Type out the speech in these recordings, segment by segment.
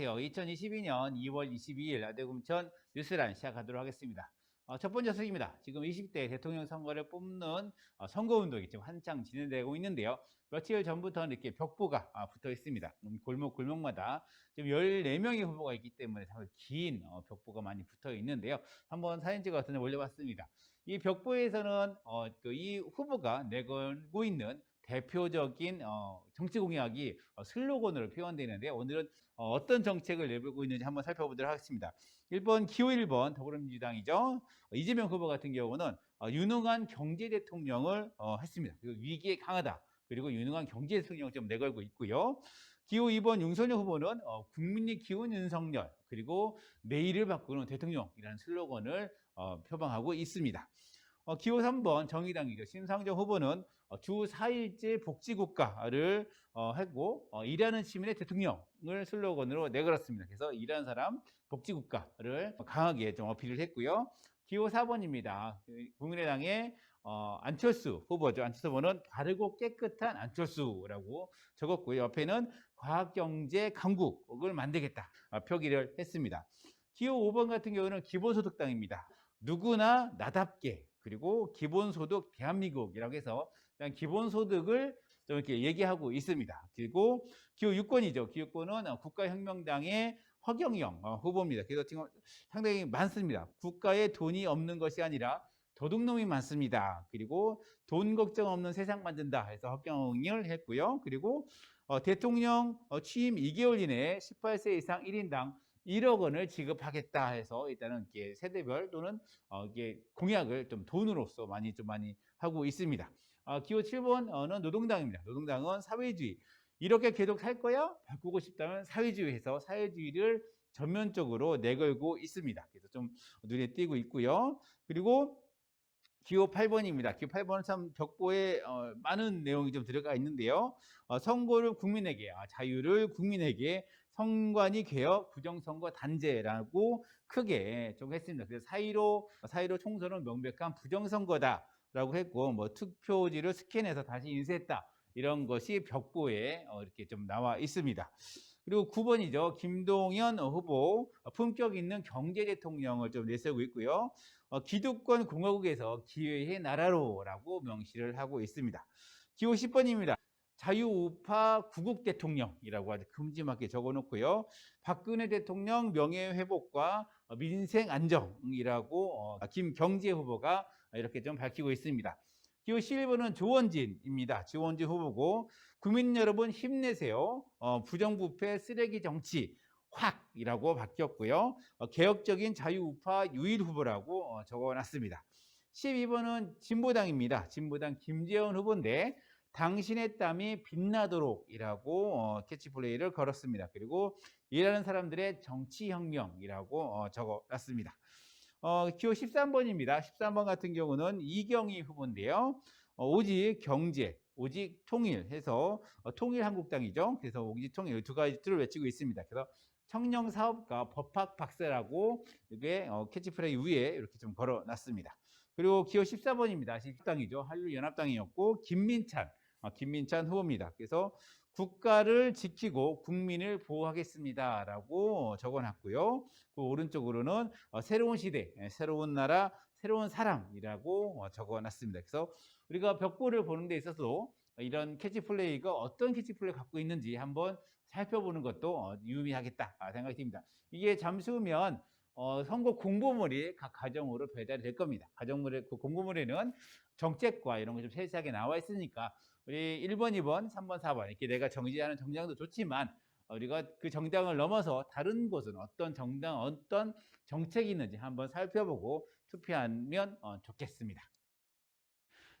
안녕하세요. 2022년 2월 22일 아대금천 뉴스란 시작하도록 하겠습니다. 어, 첫 번째 소식입니다. 지금 20대 대통령 선거를 뽑는 어, 선거운동이 지금 한창 진행되고 있는데요. 며칠 전부터 이렇게 벽보가 아, 붙어 있습니다. 음, 골목 골목마다 지금 14명의 후보가 있기 때문에 긴 어, 벽보가 많이 붙어 있는데요. 한번 사진 찍어서 올려봤습니다. 이 벽보에서는 어, 그 이 후보가 내걸고 있는 대표적인 어, 정치 공약이 어, 슬로건으로 표현되는데 오늘은 어, 떤 정책을 내걸고 있는지 한번 살펴보도록 하겠습니다. 1번 기호 1번 더불어민주당이죠. 어, 이재명 후보 같은 경우는 어, 유능한 경제 대통령을 어, 했습니다. 위기에 강하다. 그리고 유능한 경제 대통령을 좀 내걸고 있고요. 기호 2번 윤석열 후보는 어, 국민이 키운 윤석열 그리고 내일을 바꾸는 대통령이라는 슬로건을 어, 표방하고 있습니다. 어, 기호 3번 정의당이죠. 심상정 후보는 어, 주 4일제 복지국가를 어, 어, 일하는 시민의 대통령을 슬로건으로 내걸었습니다. 그래서 일하는 사람 복지국가를 강하게 좀 어필을 했고요. 기호 4번입니다. 국민의당의 어, 안철수 후보죠. 안철수 후보는 바르고 깨끗한 안철수라고 적었고요. 옆에는 과학경제 강국을 만들겠다 어, 표기를 했습니다. 기호 5번 같은 경우는 기본소득당입니다. 누구나 나답게 그리고 기본소득 대한민국이라고 해서 기본소득을 좀 이렇게 얘기하고 있습니다. 그리고 기호 6권이죠. 기호 6권은 국가혁명당의 허경영 어, 후보입니다. 그래서 지금 상당히 많습니다. 국가에 돈이 없는 것이 아니라 도둑놈이 많습니다. 그리고 돈 걱정 없는 세상 만든다 해서 허경영을 했고요. 그리고 어, 대통령 어, 취임 2개월 이내에 18세 이상 1인당 1억 원을 지급하겠다 해서 일단은 이게 세대별 또는 어 이게 공약을 좀 돈으로서 많이 좀 많이 하고 있습니다. 어, 기호 7번은 노동당입니다. 노동당은 사회주의 이렇게 계속 살 거야? 바꾸고 싶다면 사회주의해서 사회주의를 전면적으로 내걸고 있습니다. 그래서 좀 눈에 띄고 있고요. 그리고 기호 8번입니다. 기호 8번은 참 벽보에 어, 많은 내용이 좀 들어가 있는데요. 어, 선거를 국민에게, 아, 자유를 국민에게 선관위 개혁 부정선거 단죄라고 크게 좀 했습니다. 그래서 사이로 사이로 총선은 명백한 부정선거다라고 했고 뭐 투표지를 스캔해서 다시 인쇄했다. 이런 것이 벽보에 어, 이렇게 좀 나와 있습니다. 그리고 9번이죠. 김동연 후보 품격 있는 경제 대통령을 좀 내세우고 있고요. 어, 기득권 공화국에서 기회의 나라로라고 명시를 하고 있습니다. 기호 10번입니다. 자유우파 구국 대통령이라고 아주 큼지막하게 적어놓고요. 박근혜 대통령 명예회복과 민생 안정이라고 어, 김경재 후보가 이렇게 좀 밝히고 있습니다. 기호 11번은 조원진입니다. 조원진 후보고 국민 여러분 힘내세요. 어, 부정부패 쓰레기 정치 확이라고 바뀌었고요. 어, 개혁적인 자유우파 유일 후보라고 어, 적어놨습니다. 12번은 진보당입니다. 진보당 김재원 후보인데 당신의 땀이 빛나도록이라고 어, 캐치플레이를 걸었습니다. 그리고 일하는 사람들의 정치혁명이라고 어, 적어놨습니다. 어, 기호 13번입니다. 13번 같은 경우는 이경희 후보인데요. 어, 오직 경제, 오직 통일해서 어, 통일한국당이죠. 그래서 오직 통일 두 가지를 외치고 있습니다. 그래서 청년 사업가 법학 박사라고 이게 어, 캐치프레이 위에 이렇게 좀 걸어놨습니다. 그리고 기호 14번입니다. 식당이죠. 한류연합당이었고 김민찬 어, 김민찬 후보입니다. 그래서 국가를 지키고 국민을 보호하겠습니다라고 적어놨고요. 그 오른쪽으로는 어, 새로운 시대, 예, 새로운 나라, 새로운 사람이라고 어, 적어놨습니다. 그래서 우리가 벽보를 보는 데 있어서도 이런 캐치플레이가 어떤 캐치플레이 갖고 있는지 한번 살펴보는 것도 유의하겠다 생각이 듭니다. 이게 잠시 후면 어, 선거 공보물이 각 가정으로 배달이 될 겁니다. 가정물의 그 공보물에는 정책과 이런 게좀 세세하게 나와 있으니까 우리 1번, 2번, 3번, 4번 이렇게 내가 정지하는 정당도 좋지만 우리가 그 정당을 넘어서 다른 곳은 어떤 정당, 어떤 정책이 있는지 한번 살펴보고 투표하면 어, 좋겠습니다.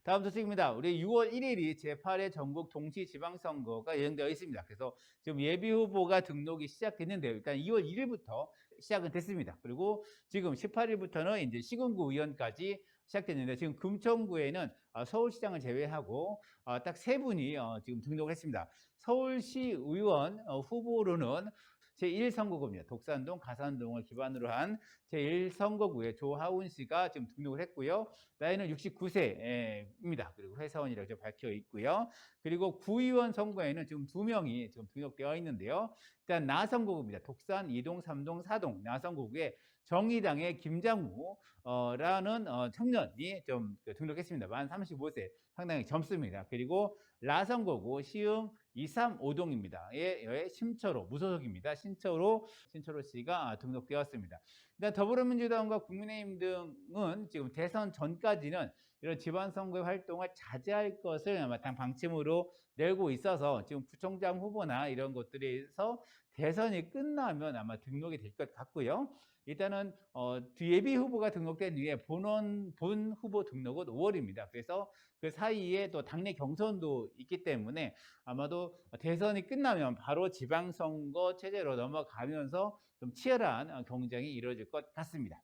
다음 소식입니다. 우리 6월 1일이 제8회 전국 동시 지방선거가 예정되어 있습니다. 그래서 지금 예비 후보가 등록이 시작됐는데요. 일단 2월 1일부터 시작은 됐습니다. 그리고 지금 18일부터는 이제 시군구 의원까지 시작됐는데 지금 금천구에는 어, 서울시장을 제외하고 어, 딱세 분이 어, 지금 등록을 했습니다. 서울시 의원 후보로는 제1선거구입니다. 독산동, 가산동을 기반으로 한 제1선거구에 조하운 씨가 지금 등록을 했고요. 나이는 69세입니다. 그리고 회사원이라고 밝혀 있고요. 그리고 구의원 선거에는 지금 두 명이 지금 등록되어 있는데요. 일단 나선거구입니다. 독산 2동, 3동, 4동 나선거구에 정의당의 김장우라는 어, 청년이 좀 등록했습니다. 만 35세 상당히 젊습니다. 그리고 라선거구 시흥 235동입니다. 예, 예, 심철호 무소속입니다. 신철호 신철호 씨가 등록되었습니다. 일단 더불어민주당과 국민의힘 등은 지금 대선 전까지는 이런 지방 선거의 활동을 자제할 것을 당 방침으로 내고 있어서 지금 구청장 후보나 이런 것들에서 대선이 끝나면 아마 등록이 될 것 같고요. 일단은 어, 예비 후보가 등록된 뒤에 본원 본 후보 등록은 5월입니다. 그래서 그 사이에 또 당내 경선도 있기 때문에 아마도 대선이 끝나면 바로 지방선거 체제로 넘어가면서 좀 치열한 어, 경쟁이 이루어질 것 같습니다.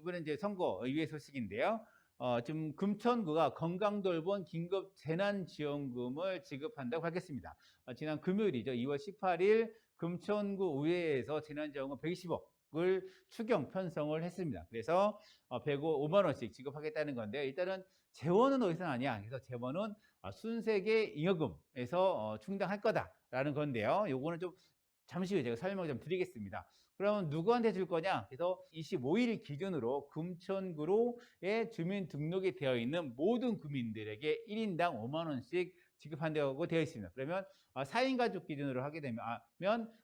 이번엔 이제 선거 의회 소식인데요. 어, 지금 금천구가 건강돌봄 긴급 재난지원금을 지급한다고 밝혔습니다. 어, 지난 금요일이죠. 2월 18일 금천구 의회에서 재난지원금 120억을 추경 편성을 했습니다. 그래서 어, 105만 원씩 지급하겠다는 건데 일단은 재원은 어디서 나냐? 그래서 재원은 어, 순세계 잉여금에서 어, 충당할 거다라는 건데요. 요거는 좀 잠시 후에 제가 설명 좀 드리겠습니다. 그러면 누구한테 줄 거냐? 그래서 25일 기준으로 금천구로의 주민 등록이 되어 있는 모든 구민들에게 1인당 5만 원씩 지급한다고 되어 있습니다. 그러면 4인 가족 기준으로 하게 되면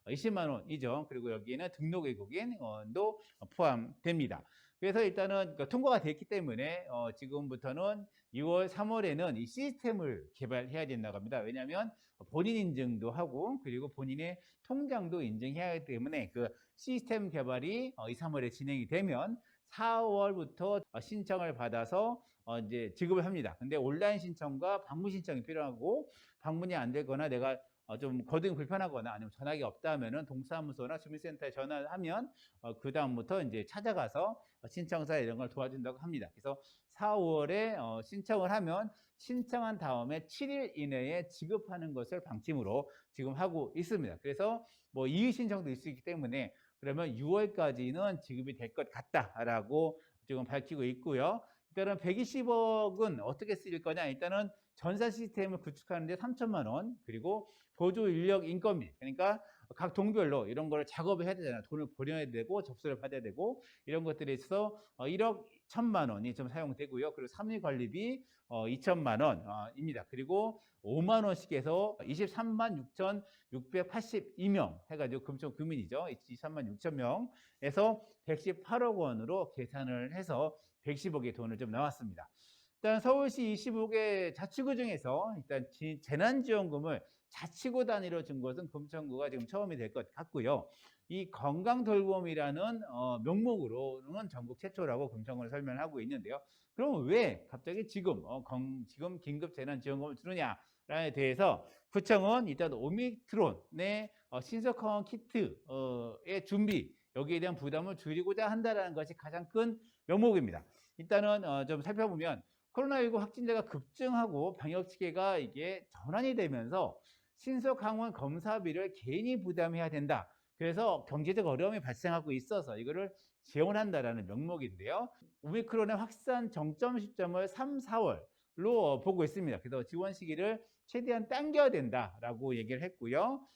20만 원이죠. 그리고 여기에는 등록 외국인 도 포함됩니다. 그래서 일단은 통과가 됐기 때문에 어 지금부터는 2월, 3월에는 이 시스템을 개발해야 된다고 합니다. 왜냐하면 본인 인증도 하고 그리고 본인의 통장도 인증해야 하기 때문에 그 시스템 개발이 어 2, 3월에 진행이 되면 4월부터 신청을 받아서 어 이제 지급을 합니다. 근데 온라인 신청과 방문 신청이 필요하고 방문이 안 되거나 내가 어, 좀 거둥이 불편하거나 아니면 전화기 없다 하면은 동사무소나 주민센터에 전화를 하면 어, 그 다음부터 이제 찾아가서 신청사 이런 걸 도와준다고 합니다. 그래서 4월에 어, 신청을 하면 신청한 다음에 7일 이내에 지급하는 것을 방침으로 지금 하고 있습니다. 그래서 뭐 이의 신청도 있을 수 있기 때문에 그러면 6월까지는 지급이 될 것 같다라고 지금 밝히고 있고요. 일단은 120억은 어떻게 쓰일 거냐? 일단은 전산 시스템을 구축하는데 3천만 원, 그리고 보조 인력 인건비, 그러니까 각 동별로 이런 걸 작업을 해야 되잖아요. 돈을 버려야 되고 접수를 받아야 되고 이런 것들에 있어서 1억 1 천만 원이 좀 사용되고요. 그리고 3일 관리비 2천만 원입니다. 그리고 5만 원씩 해서 23만 6,682명 해가지고 금천 구민이죠. 23만 6천 명에서 118억 원으로 계산을 해서 110억의 돈을 좀 나왔습니다. 일단 서울시 25개 자치구 중에서 일단 재난지원금을 자치구 단위로 준 것은 금천구가 지금 처음이 될 것 같고요. 이 건강 돌봄이라는 어, 명목으로는 전국 최초라고 금천구는 설명하고 있는데요. 그럼 왜 갑자기 지금 어, 건, 지금 긴급 재난 지원금을 주느냐에 대해서 구청은 일단 오미크론의 어, 신속항원 키트의 준비 여기에 대한 부담을 줄이고자 한다는 것이 가장 큰 명목입니다. 일단은 어, 좀 살펴보면 코로나19 확진자가 급증하고 방역 체계가 이게 전환이 되면서 신속 항원 검사비를 개인이 부담해야 된다. 그래서 경제적 어려움이 발생하고 있어서 이거를 지원한다라는 명목인데요. 오미크론의 확산 정점 시점을 3, 4월로 보고 있습니다. 그래서 지원 시기를 최대한 당겨야 된다라고 얘기를 했고요.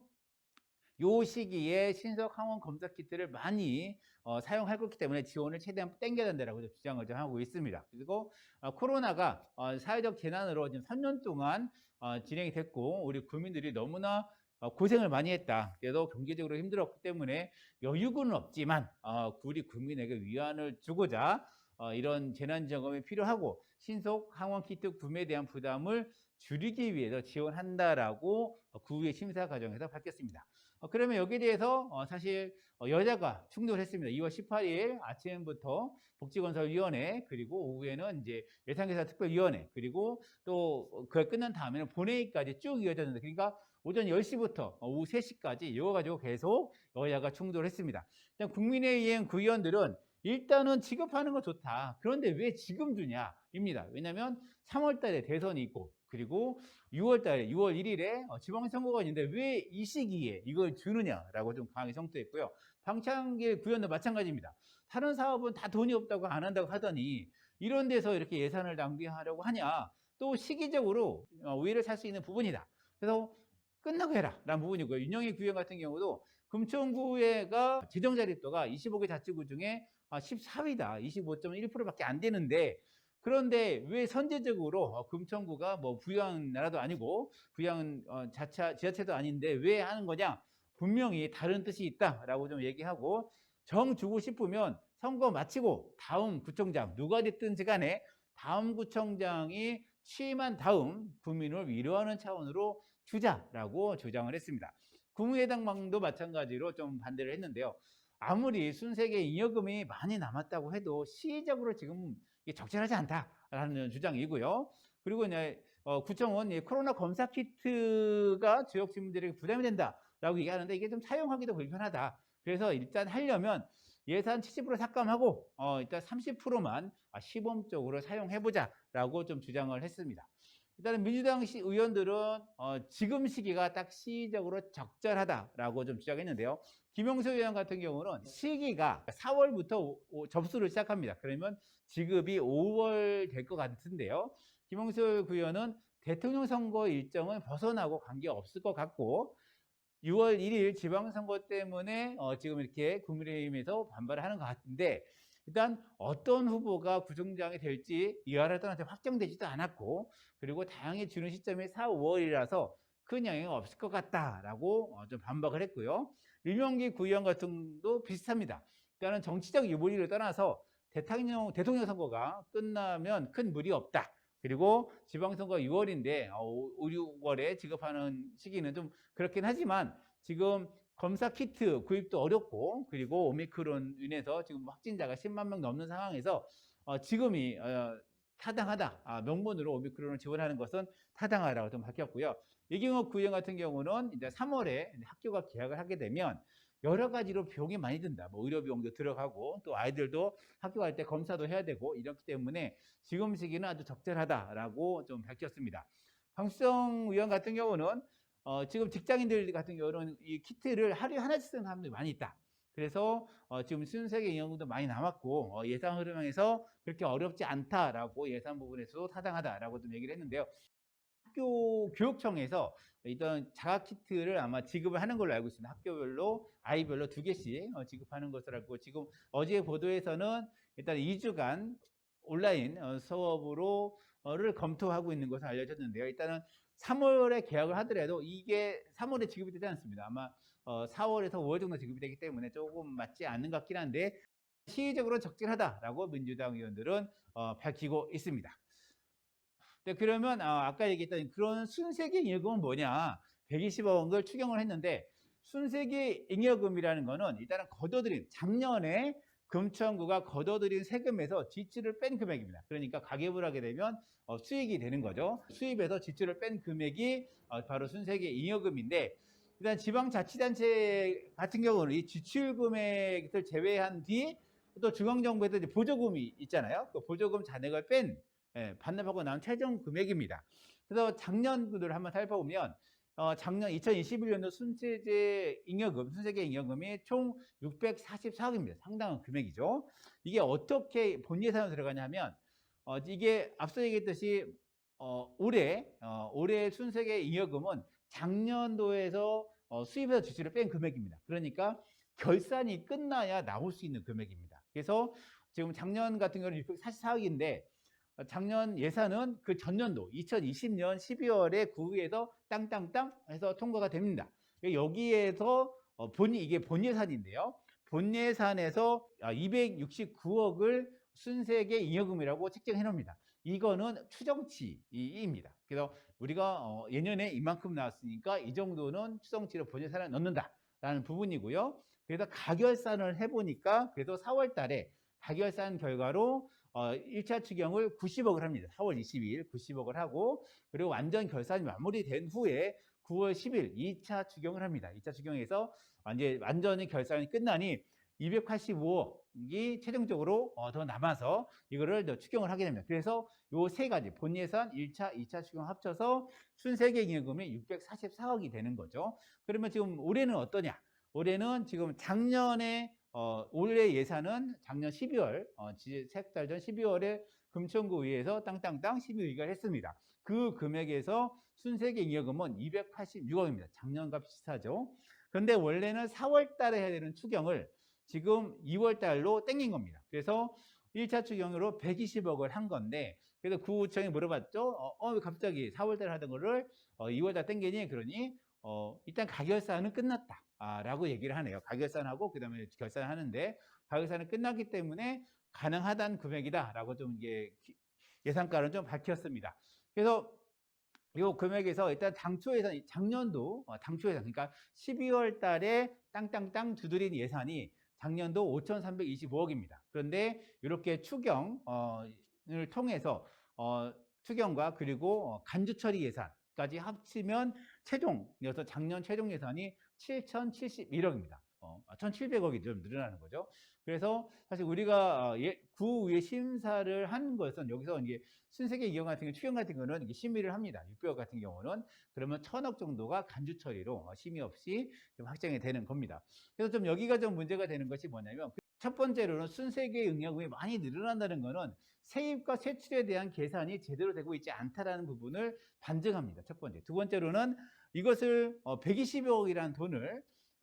요 시기에 신속 항원 검사 키트를 많이 어, 사용할 거기 때문에 지원을 최대한 땡겨야 된다라고 주장을 좀 하고 있습니다. 그리고 어, 코로나가 어, 사회적 재난으로 지금 3년 동안 어, 진행이 됐고 우리 국민들이 너무나 어, 고생을 많이 했다. 그래도 경제적으로 힘들었기 때문에 여유는 없지만 어, 우리 국민에게 위안을 주고자 어, 이런 재난지원금이 필요하고 신속 항원 키트 구매에 대한 부담을 줄이기 위해서 지원한다라고 구의 심사 과정에서 밝혔습니다. 어, 그러면 여기에 대해서 어, 사실 어, 여자가 충돌했습니다. 2월 18일 아침부터 복지건설위원회 그리고 오후에는 이제 예산계산특별위원회 그리고 또 그걸 끝난 다음에는 본회의까지 쭉 이어졌는데 그러니까 오전 10시부터 오후 3시까지 이어가지고 계속 여야가 충돌했습니다. 일단 국민의힘 구의원들은 일단은 지급하는 거 좋다. 그런데 왜 지금 주냐? 입니다. 왜냐하면 3월 달에 대선이 있고 그리고 6월 달에 6월 1일에 어, 지방선거가 있는데 왜 이 시기에 이걸 주느냐라고 좀 강하게 성토했고요. 방창길 구현도 마찬가지입니다. 다른 사업은 다 돈이 없다고 안 한다고 하더니 이런 데서 이렇게 예산을 낭비하려고 하냐. 또 시기적으로 어, 우위를 살 수 있는 부분이다. 그래서 끝나고 해라. 라는 부분이고요. 윤영희 구현 같은 경우도 금천구가 재정 자립도가 25개 자치구 중에 14위다. 25.1%밖에 안 되는데 그런데 왜 선제적으로 어, 금천구가 뭐 부양 나라도 아니고 부양 어, 자차 지자체도 아닌데 왜 하는 거냐? 분명히 다른 뜻이 있다라고 좀 얘기하고 정 주고 싶으면 선거 마치고 다음 구청장 누가 됐든지 간에 다음 구청장이 취임한 다음 국민을 위로하는 차원으로 주자라고 주장을 했습니다. 국무회장망도 마찬가지로 좀 반대를 했는데요. 아무리 순세계 잉여금이 많이 남았다고 해도 시의적으로 지금 적절하지 않다라는 주장이고요. 그리고 이제 어, 구청은 이 코로나 검사 키트가 지역 주민들에게 부담이 된다라고 얘기하는데 이게 좀 사용하기도 불편하다. 그래서 일단 하려면 예산 70% 삭감하고 어, 일단 30%만 시범적으로 사용해보자라고 좀 주장을 했습니다. 일단은 민주당 시 의원들은 어, 지금 시기가 딱 시적으로 적절하다라고 좀 주장했는데요. 김영수 의원 같은 경우는 시기가 4월부터 오, 오, 접수를 시작합니다. 그러면 지급이 5월 될 것 같은데요. 김영수 의원은 대통령 선거 일정은 벗어나고 관계 없을 것 같고 6월 1일 지방선거 때문에 어, 지금 이렇게 국민의힘에서 반발을 하는 것 같은데 일단 어떤 후보가 구청장이 될지 이하라단한테 확정되지도 않았고 그리고 다양히 주는 시점이 4, 5월이라서 큰 영향이 없을 것 같다라고 어, 좀 반박을 했고요. 류명기 구의원 같은 도 비슷합니다. 일단은 정치적 유불리를 떠나서 대통령 대통령 선거가 끝나면 큰 무리 없다. 그리고 지방선거 6월인데 5, 6월에 지급하는 시기는 좀 그렇긴 하지만 지금 검사 키트 구입도 어렵고 그리고 오미크론 인해서 지금 확진자가 10만 명 넘는 상황에서 어, 지금이 어, 타당하다. 아, 명분으로 오미크론을 지원하는 것은 타당하다고 좀 밝혔고요. 이경호 구의원 같은 경우는 이제 3월에 학교가 개학을 하게 되면 여러 가지로 비용이 많이 든다. 뭐 의료 비용도 들어가고 또 아이들도 학교 갈 때 검사도 해야 되고 이렇기 때문에 지금 시기는 아주 적절하다라고 좀 밝혔습니다. 강수정 의원 같은 경우는 어, 지금 직장인들 같은 경우는 이 키트를 하루에 하나씩 쓰는 사람들이 많이 있다. 그래서 어, 지금 순세계 인형도 많이 남았고 어, 예상 흐름에서 그렇게 어렵지 않다라고 예산 부분에서도 타당하다라고 좀 얘기를 했는데요. 학교 교육청에서 일단 자가 키트를 아마 지급을 하는 걸로 알고 있습니다. 학교별로 아이별로 두 개씩 어, 지급하는 것을 알고 지금 어제 보도에서는 일단 2주간 온라인 어, 수업으로를 검토하고 있는 것을 알려졌는데요. 일단은 3월에 계약을 하더라도 이게 3월에 지급이 되지 않습니다. 아마 어, 4월에서 5월 정도 지급이 되기 때문에 조금 맞지 않는 것 같긴 한데 시의적으로 적절하다라고 민주당 의원들은 어, 밝히고 있습니다. 네, 그러면 아, 아까 얘기했던 그런 순세계 잉여금은 뭐냐? 120억 원을 추경을 했는데 순세계 잉여금이라는 거는 일단은 걷어들인 작년에 금천구가 걷어들인 세금에서 지출을 뺀 금액입니다. 그러니까 가계부를 하게 되면 어, 수익이 되는 거죠. 수입에서 지출을 뺀 금액이 어, 바로 순세계 잉여금인데 일단 지방자치단체 같은 경우는 이 지출 금액을 제외한 뒤 또 중앙정부에서 이제 보조금이 있잖아요. 그 보조금 잔액을 뺀 예, 반납하고 나온 최종 금액입니다. 그래서 작년도를 한번 살펴보면 어, 작년 2021년도 순세제 잉여금, 순세계 잉여금이 총 644억입니다. 상당한 금액이죠. 이게 어떻게 본 예산으로 들어가냐면 어, 이게 앞서 얘기했듯이 어, 올해 어, 올해 순세계 잉여금은 작년도에서 어, 수입에서 지출을 뺀 금액입니다. 그러니까 결산이 끝나야 나올 수 있는 금액입니다. 그래서 지금 작년 같은 경우는 644억인데 작년 예산은 그 전년도 2020년 12월에 구의에서 땅땅땅 해서 통과가 됩니다. 여기에서 어, 본 이게 본 예산인데요. 본 예산에서 269억을 순세계 잉여금이라고 책정해 놓습니다. 이거는 추정치입니다. 그래서 우리가 어, 예년에 이만큼 나왔으니까 이 정도는 추정치로 본 예산을 넣는다라는 부분이고요. 그래서 가결산을 해보니까 그래도 4월 달에 가결산 결과로 어, 1차 추경을 90억을 합니다. 4월 22일 90억을 하고 그리고 완전 결산이 마무리된 후에 9월 10일 2차 추경을 합니다. 2차 추경에서 완전 완전히 결산이 끝나니 285억이 최종적으로 어, 더 남아서 이거를 더 추경을 하게 됩니다. 그래서 요 세 가지 본 예산 1차, 2차 추경 합쳐서 순세계잉여금이 644억이 되는 거죠. 그러면 지금 올해는 어떠냐? 올해는 지금 작년에 어, 올해 예산은 작년 12월, 어, 세달 전 12월에 금천구의회에서 땅땅땅 12의결 했습니다. 그 금액에서 순세계 잉여금은 286억입니다. 작년과 비슷하죠. 그런데 원래는 4월 달에 해야 되는 추경을 지금 2월 달로 땡긴 겁니다. 그래서 1차 추경으로 120억을 한 건데 그래서 구청이 물어봤죠. 어, 어, 왜 갑자기 4월 달에 하던 거를 어, 2월 달 땡기니? 그러니 어, 일단 가결사는 끝났다. 아, 라고 얘기를 하네요. 가결산하고 그다음에 결산하는데 가결산은 끝났기 때문에 가능하다는 금액이다. 라고 좀 이게 예산가는 좀 밝혔습니다. 그래서 이 금액에서 일단 당초 예산, 작년도 어, 당초 예산, 그러니까 12월 달에 땅땅땅 두드린 예산이 작년도 5,325억입니다. 그런데 이렇게 추경을 통해서 어, 추경과 그리고 어, 간주 처리 예산까지 합치면 최종, 그래서 작년 최종 예산이 7,071억입니다. 어, 1,700억이 좀 늘어나는 거죠. 그래서 사실 우리가 어, 예, 구의회 심사를 한 것은 여기서 이게 신세계 이용 같은 경우, 추경 같은 경우는 이게 심의를 합니다. 600억 같은 경우는 그러면 천억 정도가 간주 처리로 어, 심의 없이 좀 확정이 되는 겁니다. 그래서 좀 여기가 좀 문제가 되는 것이 뭐냐면 그첫 번째로는 순세계 응용이 많이 늘어난다는 것은 세입과 세출에 대한 계산이 제대로 되고 있지 않다라는 부분을 반증합니다. 첫 번째. 두 번째로는 이것을 120억이라는 어, 돈을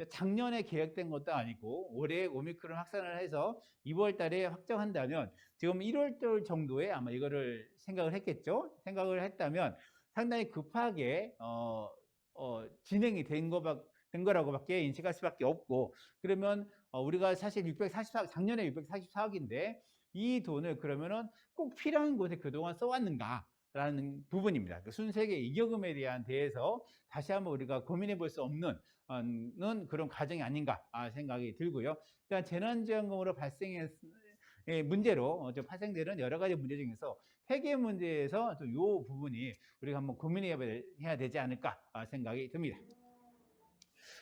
작년에 계획된 것도 아니고 올해 오미크론 확산을 해서 2월 달에 확정한다면 지금 1월 달 정도에 아마 이거를 생각을 했겠죠. 생각을 했다면 상당히 급하게 어, 어, 진행이 된, 거, 된 거라고밖에 인식할 수밖에 없고 그러면 어, 우리가 사실 644억 작년에 644억인데 이 돈을 그러면은 꼭 필요한 곳에 그동안 써왔는가? 라는 부분입니다. 그 순세계 이격금에 대한 대해서 다시 한번 우리가 고민해 볼 수 없는 는 그런 과정이 아닌가 생각이 들고요. 일단 재난지원금으로 발생했 문제로 어, 발생되는 여러 가지 문제 중에서 회계 문제에서 이 부분이 우리가 한번 고민해야 되지 않을까 생각이 듭니다.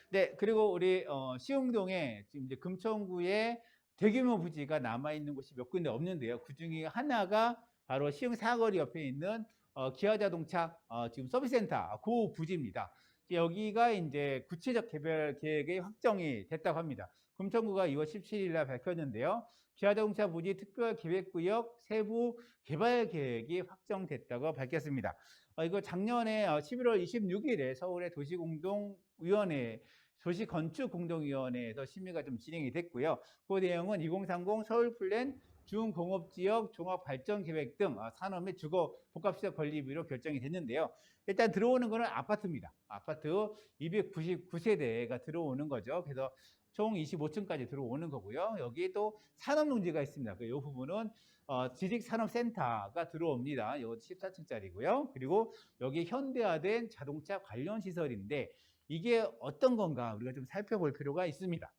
네, 그리고 우리 어, 시흥동에 지금 이제 금천구에 대규모 부지가 남아 있는 곳이 몇 군데 없는데요. 그 중에 하나가 바로 시흥 사거리 옆에 있는 어, 기아자동차 어, 지금 서비스센터 그 부지입니다. 여기가 이제 구체적 개별 계획이 확정이 됐다고 합니다. 금천구가 2월 17일 날 밝혔는데요. 기아자동차 부지 특별기획구역 세부 개발 계획이 확정됐다고 밝혔습니다. 어, 이거 작년에 11월 26일에 서울의 도시공동위원회 도시건축공동위원회에서 심의가 좀 진행이 됐고요. 그 내용은 2030 서울 플랜 중공업지역 종합발전계획 등 아, 산업 및 주거 복합시설 건립으로 결정이 됐는데요. 일단 들어오는 거는 아파트입니다. 아파트 299세대가 들어오는 거죠. 그래서 총 25층까지 들어오는 거고요. 여기에 또 산업농지가 있습니다. 이그 부분은 어, 지식산업센터가 들어옵니다. 이거 14층짜리고요. 그리고 여기 현대화된 자동차 관련 시설인데 이게 어떤 건가 우리가 좀 살펴볼 필요가 있습니다.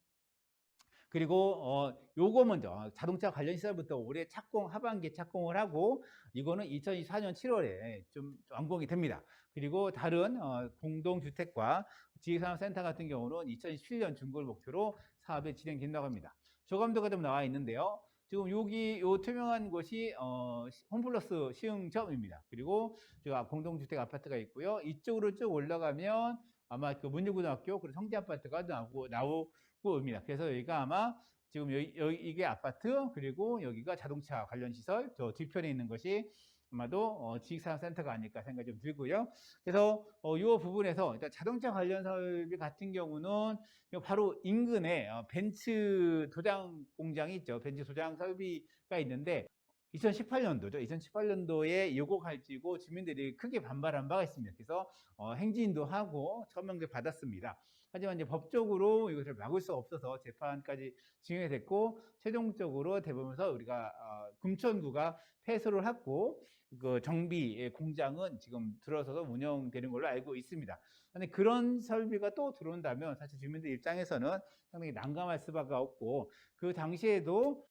그리고 어 요거 먼저 자동차 관련 시설부터 올해 착공 하반기 착공을 하고 이거는 2024년 7월에 좀 완공이 됩니다. 그리고 다른 어 공동주택과 지휘산업센터 같은 경우는 2017년 중고를 목표로 사업이 진행된다고 합니다. 조감도가 좀 나와 있는데요. 지금 여기 요 투명한 곳이 어, 홈플러스 시흥점입니다. 그리고 제가 공동주택 아파트가 있고요. 이쪽으로 쭉 올라가면 아마 그 문유고등학교 그리고 성지 아파트가 나오고 나오고 입니다. 그래서 여기가 아마 지금 여기, 여기 이게 아파트 그리고 여기가 자동차 관련 시설 저 뒤편에 있는 것이 아마도 어, 지식산업센터가 아닐까 생각이 좀 들고요. 그래서 어, 이 부분에서 일단 자동차 관련 설비 같은 경우는 바로 인근에 어, 벤츠 도장 공장이 있죠. 벤츠 도장 설비가 있는데 2018년도죠. 2018년도에 요거 가지고 주민들이 크게 반발한 바가 있습니다. 그래서 어, 행진도 하고 서명도 받았습니다. 하지만 이제 법적으로 이것을 막을 수 없어서 재판까지 진행이 됐고 최종적으로 대법원에서 우리가 어, 금천구가 패소를 하고 그 정비 공장은 지금 들어서서 운영되는 걸로 알고 있습니다. 근데 그런 설비가 또 들어온다면 사실 주민들 입장에서는 상당히 난감할 수밖에 없고 그 당시에도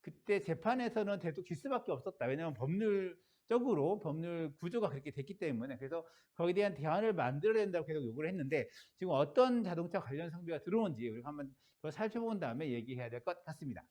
그때 재판에서는 대도 길 수밖에 없었다. 왜냐하면 법률 적으로 법률 구조가 그렇게 됐기 때문에 그래서 거기에 대한 대안을 만들어야 된다고 계속 요구를 했는데 지금 어떤 자동차 관련 성비가 들어온지 우리가 한번 더 살펴본 다음에 얘기해야 될 것 같습니다.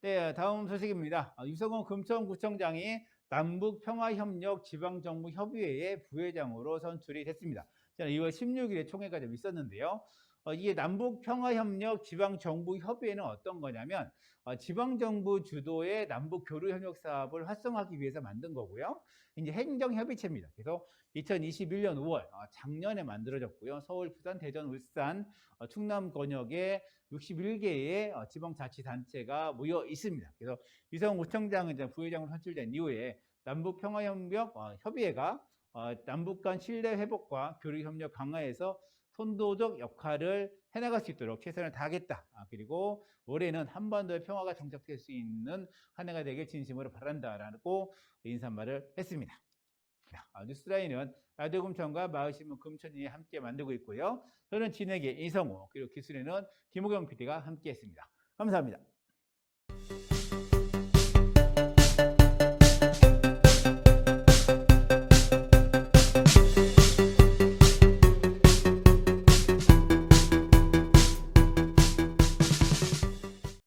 네, 다음 소식입니다. 아, 유성원 금천구청장이 남북평화협력 지방정부협의회의 부회장으로 선출이 됐습니다. 지난 2월 16일에 총회가 좀 있었는데요. 어, 이게 남북평화협력 지방정부협의회는 어떤 거냐면 어, 지방정부 주도의 남북교류협력 사업을 활성화하기 위해서 만든 거고요. 이제 행정협의체입니다. 그래서 2021년 5월 어, 작년에 만들어졌고요. 서울, 부산, 대전, 울산, 어, 충남 권역에 61개의 어, 지방자치단체가 모여 있습니다. 그래서 유성 구청장은 이제 부회장으로 선출된 이후에 남북평화협력 어, 협의회가 어, 남북 간 신뢰 회복과 교류 협력 강화에서 선도적 역할을 해나갈 수 있도록 최선을 다하겠다. 아, 그리고 올해는 한반도의 평화가 정착될 수 있는 한 해가 되길 진심으로 바란다라고 인사말을 했습니다. 자, 아, 뉴스라인은 라디오 금천과 마을신문 금천이 함께 만들고 있고요. 저는 진에게 이성호 그리고 기술에는 김호경 PD가 함께했습니다. 감사합니다.